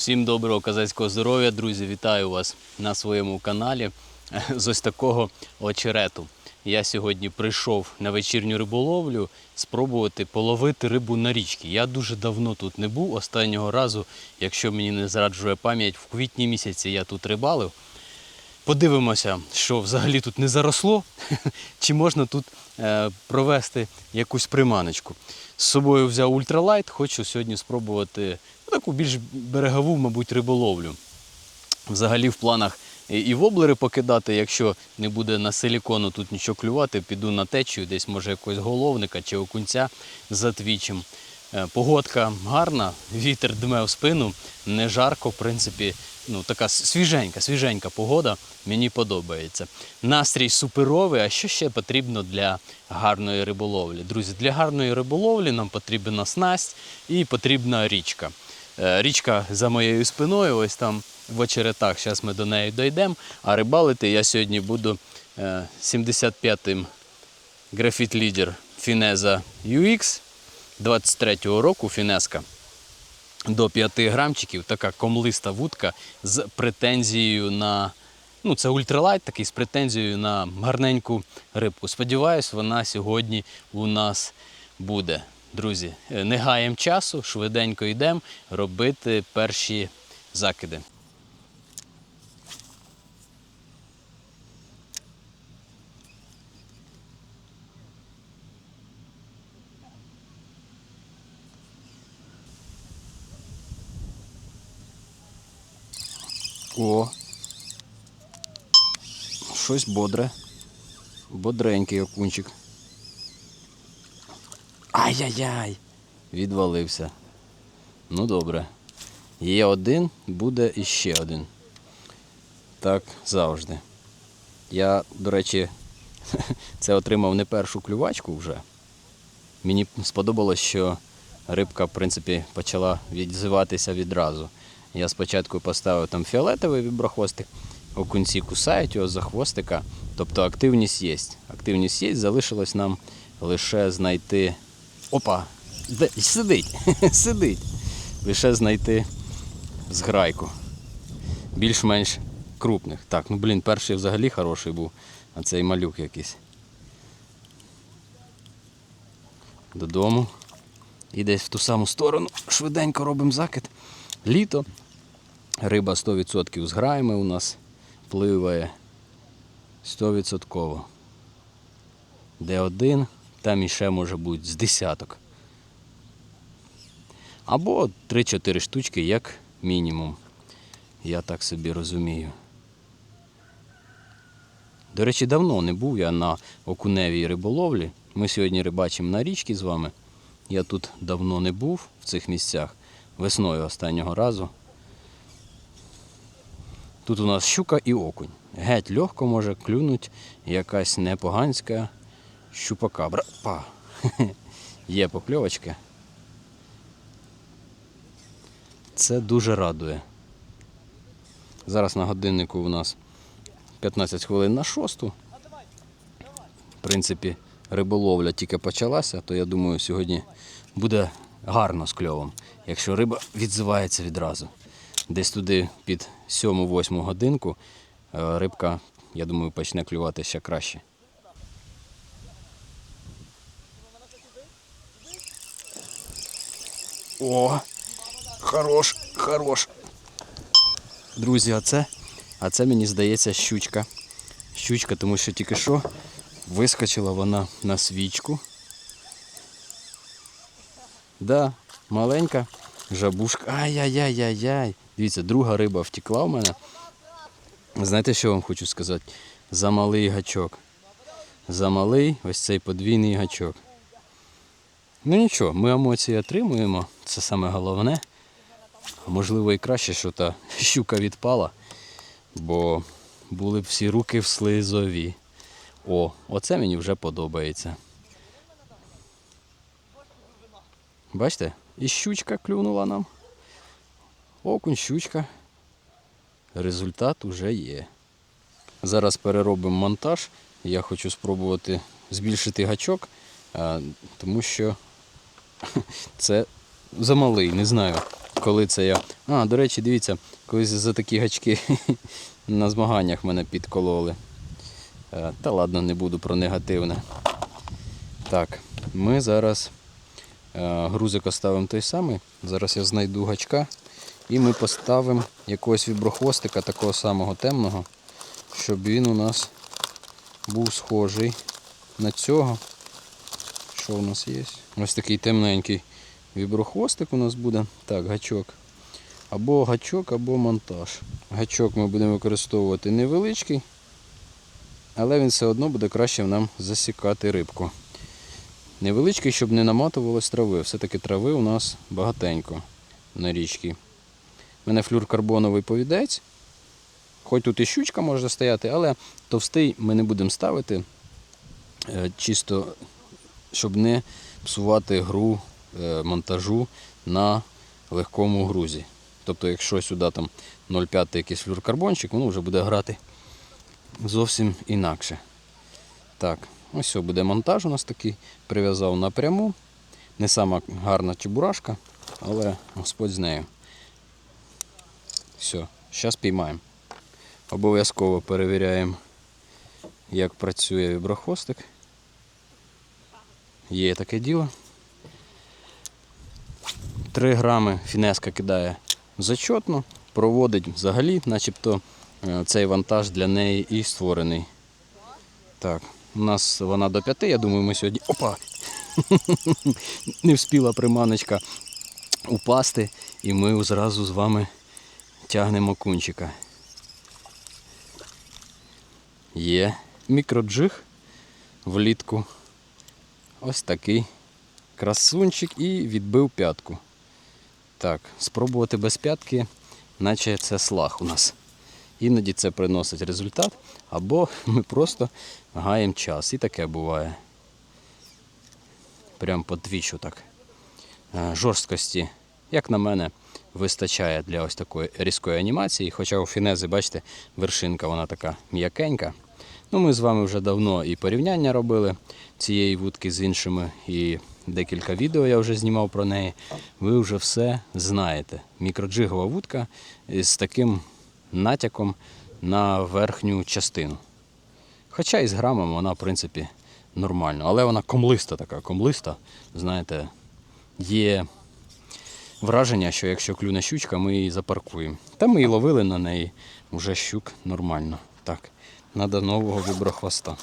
Всім доброго козацького здоров'я, друзі! Вітаю вас на своєму каналі з ось такого очерету. Я сьогодні прийшов на вечірню риболовлю спробувати половити рибу на річці. Я дуже давно тут не був. Останнього разу, якщо мені не зраджує пам'ять, в квітні місяці я тут рибалив. Подивимося, що взагалі тут не заросло, чи можна тут е, провести якусь приманочку. З собою взяв ультралайт, хочу сьогодні спробувати ну, таку більш берегову, мабуть, риболовлю. Взагалі в планах і воблери покидати, якщо не буде на силікону тут нічого клювати, піду на течію, десь може якогось головника чи окунця затвічим. Е, Погодка гарна, вітер дме в спину, не жарко, в принципі, ну така свіженька, свіженька погода. Мені подобається. Настрій суперовий. А що ще потрібно для гарної риболовлі? Друзі, для гарної риболовлі нам потрібна снасть і потрібна річка. Е, Річка за моєю спиною, ось там в очеретах. Зараз ми до неї дійдемо. А рибалити я сьогодні буду е, 75-м графіт лідер Фінеза UX 23-го року Фінеска до 5 грамчиків. Така комлиста вудка з претензією на. Ну, це ультралайт такий з претензією на гарненьку рибку. Сподіваюсь, вона сьогодні у нас буде. Друзі, е, не гаємо часу, швиденько йдемо робити перші закиди. О, щось бодре. Бодренький окунчик. Ай-яй-яй! Відвалився. Ну добре. Є один, буде іще один. Так завжди. Я, до речі, це отримав не першу клювачку вже. Мені сподобалось, що рибка, в принципі, почала відзиватися відразу. Я спочатку поставив там фіолетовий віброхвостик, окунці кусають його за хвостика. Тобто активність є. Активність є, залишилось нам лише знайти. Опа! Де? Сидить! Сидить! Лише знайти зграйку. Більш-менш крупних. Так, ну блін, перший взагалі хороший був, а цей малюк якийсь. Додому. І десь в ту саму сторону швиденько робимо закид. Літо. Риба 100% з граями у нас пливає 100%. Де один, там іще може бути з десяток. Або 3-4 штучки як мінімум. Я так собі розумію. До речі, давно не був я на окуневій риболовлі. Ми сьогодні рибачимо на річці з вами. Я тут давно не був в цих місцях. Весною останнього разу. Тут у нас щука і окунь. Геть легко може клюнуть якась непоганська щупакабра. Па. Є покльовочки. Це дуже радує. Зараз на годиннику у нас 15 хвилин на шосту. В принципі, риболовля тільки почалася, то я думаю, сьогодні буде гарно з кльовом, якщо риба відзивається відразу. Десь туди під 7-8 годинку е, рибка, я думаю, почне клювати ще краще. О, хорош, хорош. Друзі, а це, а це мені здається щучка. Щучка, тому що тільки що вискочила вона на свічку. Да, маленька жабушка. Ай-яй-яй-яй-яй. Дивіться, друга риба втекла в мене. Знаєте, що вам хочу сказати? Замалий гачок. Замалий ось цей подвійний гачок. Ну нічого, ми емоції отримуємо, це саме головне. Можливо і краще, що та щука відпала, бо були б всі руки в слизові. О, оце мені вже подобається. Бачите, і щучка клюнула нам. Окунь, щучка. Результат уже є. Зараз переробимо монтаж. Я хочу спробувати збільшити гачок, тому що це замалий, не знаю. коли це я. А, до речі, дивіться, колись за такі гачки на змаганнях мене підкололи. Та ладно, не буду про негативне. Так, ми зараз грузик оставимо той самий. Зараз я знайду гачка і ми поставимо якогось віброхвостика такого самого темного, щоб він у нас був схожий на цього. Що у нас є? Ось такий темненький віброхвостик у нас буде. Так, гачок. Або гачок, або монтаж. Гачок ми будемо використовувати невеличкий, але він все одно буде краще нам засікати рибку. Невеличкий, щоб не наматувалось трави. Все-таки трави у нас багатенько на річці. У мене флюркарбоновий повідець. Хоч тут і щучка може стояти, але товстий ми не будемо ставити. Е, Чисто, щоб не псувати гру е, монтажу на легкому грузі. Тобто, якщо сюди там 0,5 якийсь флюркарбончик, воно вже буде грати зовсім інакше. Так, ось все, буде монтаж у нас такий. Прив'язав напряму. Не сама гарна чебурашка, але Господь з нею. Все, зараз піймаємо. Обов'язково перевіряємо, як працює віброхвостик. Є таке діло. 3 грами фінеска кидає зачетно, проводить взагалі, начебто е, цей вантаж для неї і створений. Так, у нас вона до 5, я думаю, ми сьогодні. Опа! Не вспіла приманочка упасти, і ми зразу з вами тягнемо кунчика. Є мікроджиг влітку. Ось такий красунчик і відбив п'ятку. Так, спробувати без п'ятки, наче це слаг у нас. Іноді це приносить результат, або ми просто гаємо час. І таке буває. Прям по двічу так. Е, Жорсткості, як на мене, вистачає для ось такої різкої анімації. Хоча у фінези, бачите, вершинка вона така м'якенька. Ну, ми з вами вже давно і порівняння робили цієї вудки з іншими, і декілька відео я вже знімав про неї. Ви вже все знаєте. Мікроджигова вудка з таким натяком на верхню частину. Хоча і з грамом вона, в принципі, нормально. Але вона комлиста така, комлиста. Знаєте, є враження, що якщо клюне щучка, ми її запаркуємо. Та ми і ловили на неї вже щук нормально. Так, треба нового виброхвоста.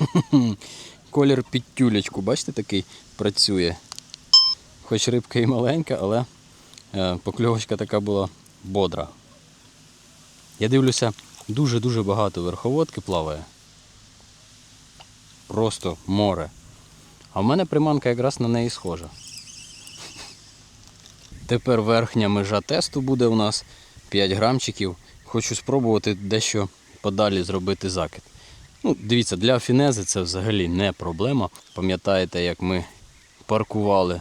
Колір під тюлечку, бачите, такий працює. Хоч рибка і маленька, але е, покльовочка така була бодра. Я дивлюся, дуже-дуже багато верховодки плаває. Просто море. А в мене приманка якраз на неї схожа. Тепер верхня межа тесту буде у нас 5 грамчиків. Хочу спробувати дещо подалі зробити закид. Ну, дивіться, для фінези це взагалі не проблема. Пам'ятаєте, як ми паркували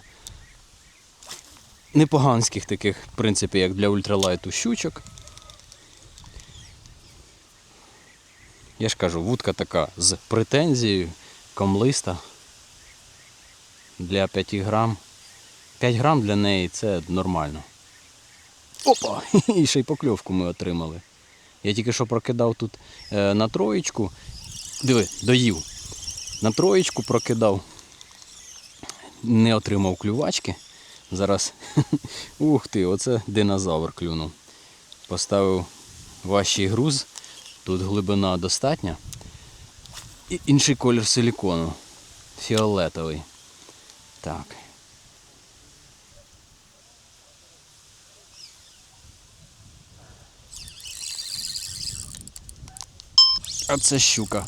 непоганських таких, в принципі, як для ультралайту щучок. Я ж кажу, вудка така з претензією, комлиста для 5 грам. 5 грам для неї це нормально. Опа! І ще й покльовку ми отримали. Я тільки що прокидав тут е, на троєчку. Диви, доїв. На троєчку прокидав. Не отримав клювачки. Зараз. Ух ти, оце динозавр клюнув. Поставив важчий груз. Тут глибина достатня. І інший колір силікону. Фіолетовий. Так. А це щука.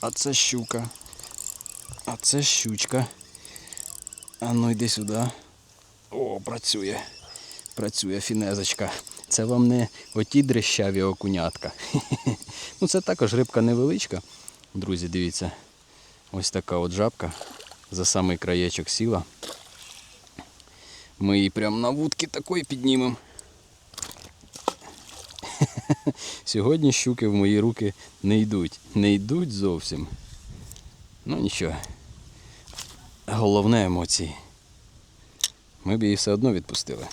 А це щука. А це щучка. А ну йди сюди. О, працює. Працює фінезочка. Це вам не оті дрещаві окунятка. Ну це також рибка невеличка. Друзі, дивіться. Ось така от жабка. За самий краєчок сіла. Ми її прямо на вудки такої піднімемо. Сьогодні щуки в мої руки не йдуть. Не йдуть зовсім. Ну нічого. головне емоції. Ми б її все одно відпустили.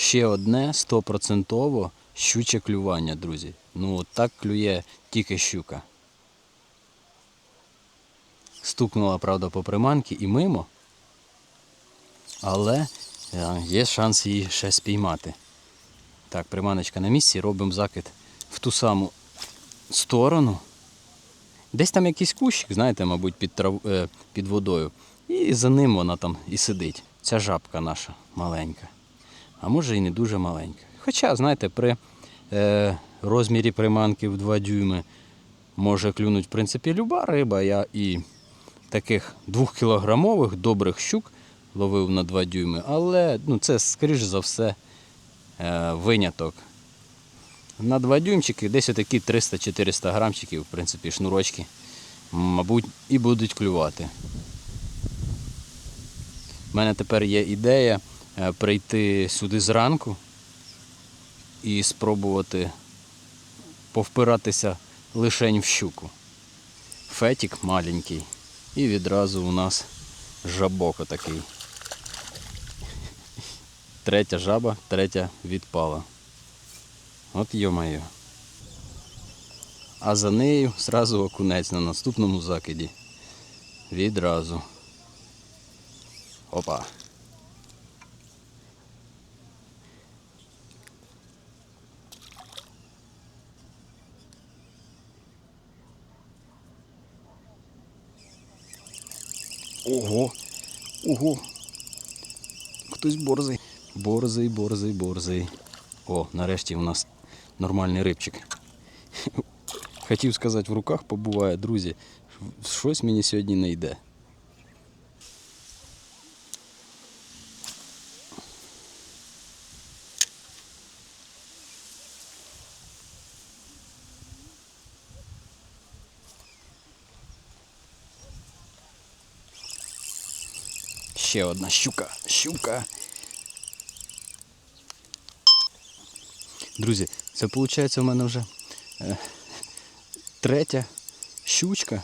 Ще одне стопроцентово щуче клювання, друзі. Ну, от так клює тільки щука. Стукнула, правда, по приманці і мимо. Але е, є шанс її ще спіймати. Так, приманочка на місці, робимо закид в ту саму сторону. Десь там якийсь кущик, знаєте, мабуть, під, трав... е, під водою. І за ним вона там і сидить. Ця жабка наша маленька. А може і не дуже маленька. Хоча, знаєте, при е, розмірі приманки в 2 дюйми може клюнуть, в принципі, люба риба. Я і таких 2-кілограмових добрих щук ловив на 2 дюйми, але ну, це, скоріш за все, е, виняток. На 2 дюймчики десь отакі 300-400 грамчиків, в принципі, шнурочки, мабуть, і будуть клювати. У мене тепер є ідея прийти сюди зранку і спробувати повпиратися лишень в щуку. Фетік маленький. І відразу у нас жабок отакий. Третя жаба, третя відпала. От йо-моє. А за нею зразу окунець на наступному закиді. Відразу. Опа. Ого! Ого! Хтось борзий. Борзий, борзий, борзий. О, нарешті у нас нормальний рибчик. Хотів сказати, в руках побуває, друзі. Щось мені сьогодні не йде. Ще одна щука. Щука. Друзі, це виходить у мене вже е, третя щучка.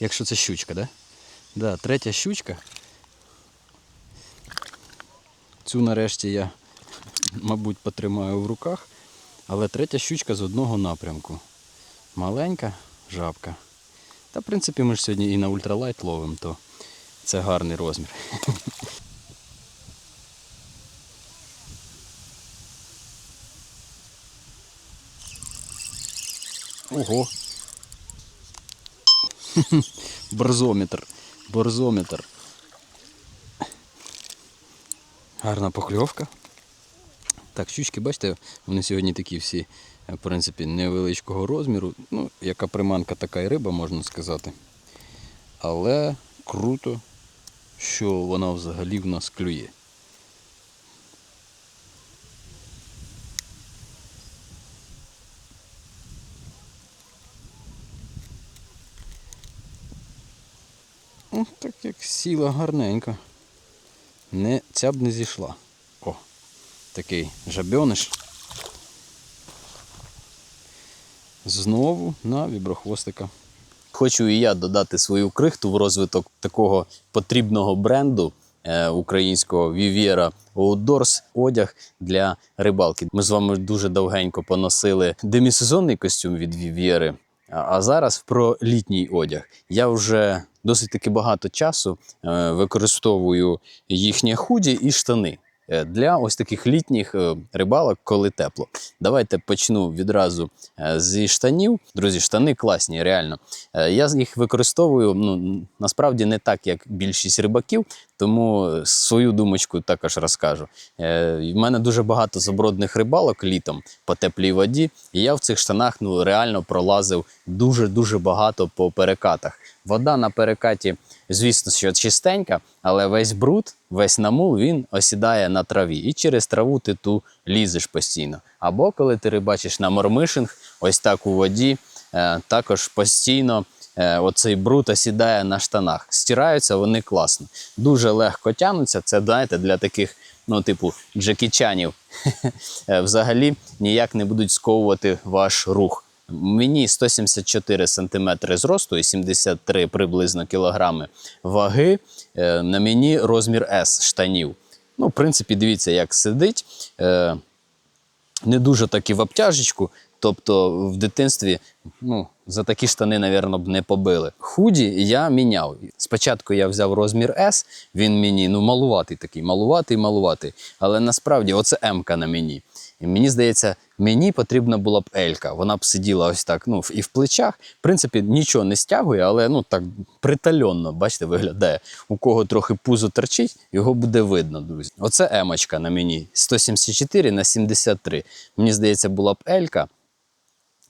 Якщо це щучка, да? Да, третя щучка. Цю нарешті я, мабуть, потримаю в руках. Але третя щучка з одного напрямку. Маленька жабка. Та, в принципі, ми ж сьогодні і на ультралайт ловимо, то це гарний розмір. Ого. Борзометр. Борзометр. Гарна покльовка. Так, щучки, бачите, вони сьогодні такі всі, в принципі, невеличкого розміру. Ну, яка приманка, така і риба, можна сказати. Але круто, що вона взагалі в нас клює. О, так як сіла гарненько. Не, ця б не зійшла. О, такий жабьониш. Знову на віброхвостика. Хочу і я додати свою крихту в розвиток такого потрібного бренду е, українського Viviera Outdoors одяг для рибалки. Ми з вами дуже довгенько поносили демісезонний костюм від Viviera, а- зараз про літній одяг. Я вже досить таки багато часу е, використовую їхні худі і штани. Е, Для ось таких літніх е, рибалок, коли тепло. Давайте почну відразу е, зі штанів. Друзі, штани класні, реально. Я їх використовую ну, насправді не так, як більшість рибаків, тому свою думочку також розкажу. В мене дуже багато забродних рибалок літом по теплій воді, і я в цих штанах ну, реально пролазив дуже-дуже багато по перекатах. Вода на перекаті, звісно, що чистенька, але весь бруд, весь намул він осідає на траві. І через траву ти ту лізеш постійно. Або коли ти рибачиш на мормишинг, ось так у воді, е, також постійно е, оцей бруд осідає на штанах. Стираються вони класно. Дуже легко тянуться. Це, знаєте, для таких, ну, типу, джекічанів. Е, Взагалі ніяк не будуть сковувати ваш рух. Мені 174 см зросту і 73 приблизно кілограми ваги. Е, На мені розмір S штанів. Ну, в принципі, дивіться, як сидить. Е, Не дуже таки в обтяжечку. Тобто в дитинстві ну, за такі штани, напевно, б не побили. Худі я міняв. Спочатку я взяв розмір S, він мені ну, малуватий такий, малуватий, малуватий. Але насправді оце М-ка на мені. І мені здається, мені потрібна була б Елька. Вона б сиділа ось так, ну, і в плечах. В принципі, нічого не стягує, але ну так притальонно, бачите, виглядає. У кого трохи пузо торчить, його буде видно, друзі. Оце емочка на мені 174 на 73. Мені здається, була б Елька,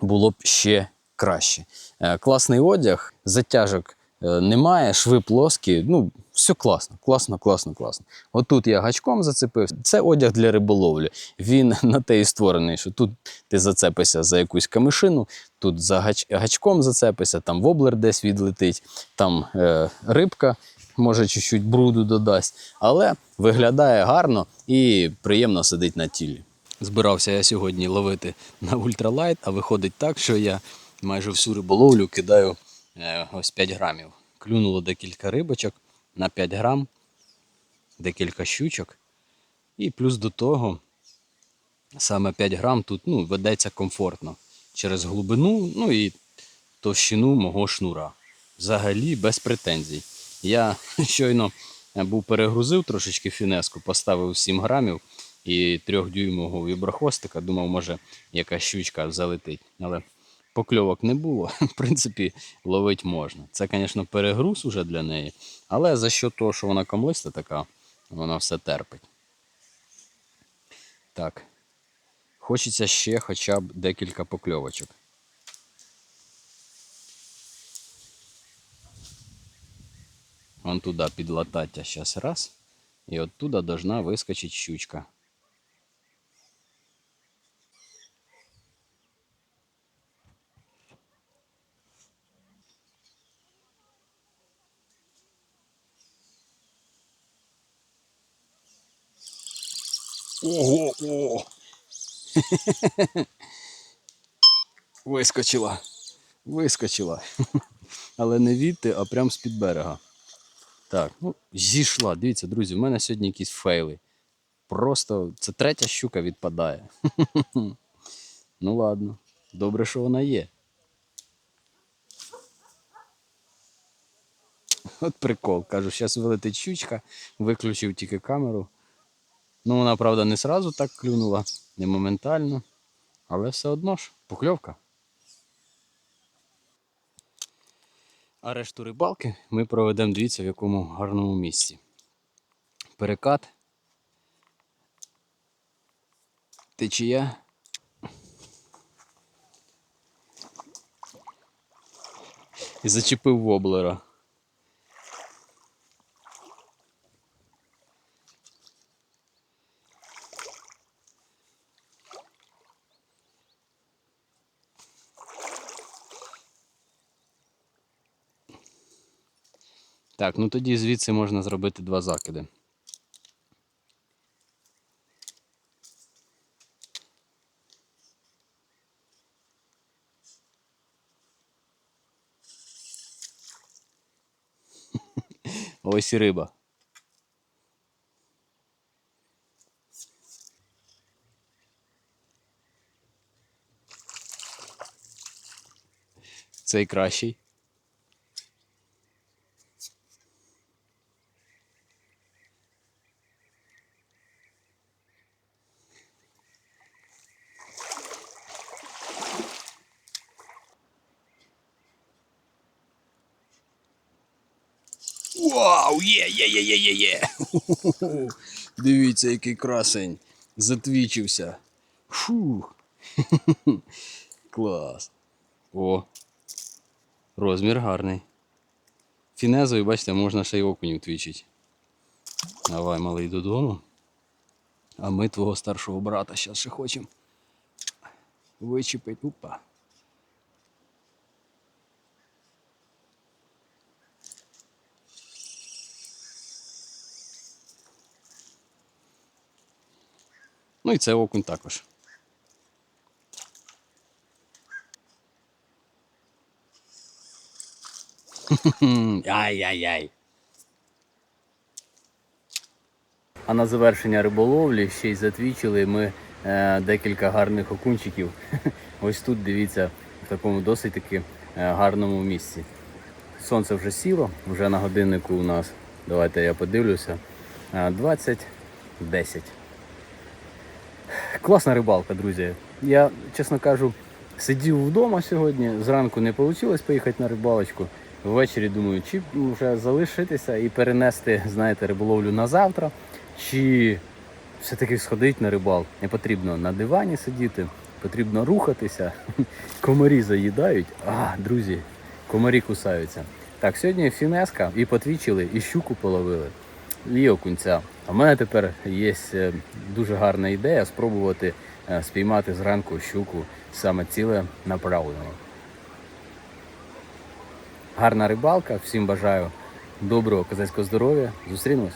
було б ще краще. Е, Класний одяг, затяжок е, немає, шви плоскі. Ну, все класно, класно, класно, класно. Отут я гачком зацепився. Це одяг для риболовлі. Він на те і створений, що тут ти зацепишся за якусь камишину, тут за гач... гачком зацепишся, там воблер десь відлетить, там е, рибка. Може, чуть-чуть бруду додасть, але виглядає гарно і приємно сидить на тілі. Збирався я сьогодні ловити на ультралайт, а виходить так, що я майже всю риболовлю кидаю е, ось 5 грамів. Клюнуло декілька рибочок на 5 грам, декілька щучок. І плюс до того, саме 5 грам тут ну, ведеться комфортно через глибину, ну і товщину мого шнура. Взагалі без претензій. Я щойно був перегрузив трошечки фінеску, поставив 7 грамів і трьохдюймового віброхвостика. Думав, може, якась щучка залетить. Але покльовок не було. В принципі, ловить можна. Це, звісно, перегруз уже для неї, але за що того, що вона камлиста така, вона все терпить. Так. Хочеться ще хоча б декілька покльовочок. Вон туди під латаття зараз раз. І оттуда должна вискочить щучка. Ого! О! Вискочила. Вискочила. Але не відти, а прям з-під берега. Так, ну, зійшла. Дивіться, друзі, в мене сьогодні якісь фейли. Просто це третя щука відпадає. ну ладно, добре, що вона є. От прикол. Кажу, зараз вилетить щучка, виключив тільки камеру. Ну, вона, правда, не сразу так клюнула, не моментально. Але все одно ж, покльовка. А решту рибалки ми проведемо, дивіться, в якому гарному місці. Перекат. Течія. І зачепив воблера. Так, ну тоді звідси можна зробити два закиди. Ось і риба. Цей кращий. Вау! Є, є, є, є, є, є. Дивіться, який красень. Затвічився. Фух. Клас. О. Розмір гарний. Фінезою, бачите, можна ще й окунів твічить. Давай, малий додому. А ми твого старшого брата зараз ще хочемо. Вичепить. Опа. Ну і це окунь також. Ай-яй-яй. А на завершення риболовлі ще й затвічили ми е, декілька гарних окунчиків. Ось тут дивіться, в такому досить таки е, гарному місці. Сонце вже сіло, вже на годиннику у нас, давайте я подивлюся, е, 20-10. Класна рибалка, друзі. Я, чесно кажу, сидів вдома сьогодні. Зранку не вийшло поїхати на рибалочку. Ввечері думаю, чи вже залишитися і перенести, знаєте, риболовлю на завтра, чи все-таки сходити на рибал. Не потрібно на дивані сидіти, потрібно рухатися. Комарі заїдають. А, друзі, комарі кусаються. Так, сьогодні фінеска і потвічили, і щуку половили, і окунця. В мене тепер є е, дуже гарна ідея спробувати е, спіймати зранку щуку саме ціле направлено. Гарна рибалка, всім бажаю доброго козацького здоров'я. Зустрінемось.